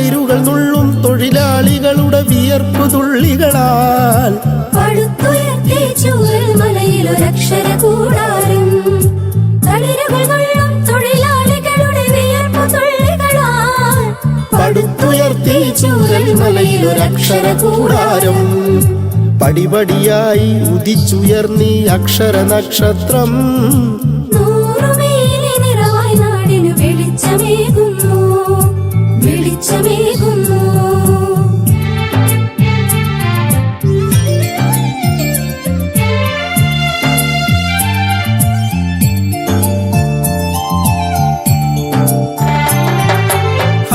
തളിരുകൾ നുള്ളും തൊഴിലാളികളുടെ വിയർപ്പു തുള്ളികളാൽ. പടുത്തുയർത്തി ചൂരൽ മലയിലൊരക്ഷര കൂടാരം. പടിപടിയായി ഉദിച്ചുയർന്നീ അക്ഷര നക്ഷത്രം.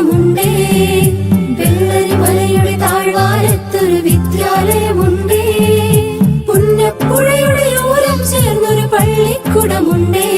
പള്ളിക്കുടമുണ്ടേ വെള്ളരി മലയുടെ താഴ്വാരത്തൊരു വിദ്യാലയമുണ്ടേ. പുന്നപ്പുഴയുടെ ഓരം ചേർന്നൊരു പള്ളിക്കുടമുണ്ടേ.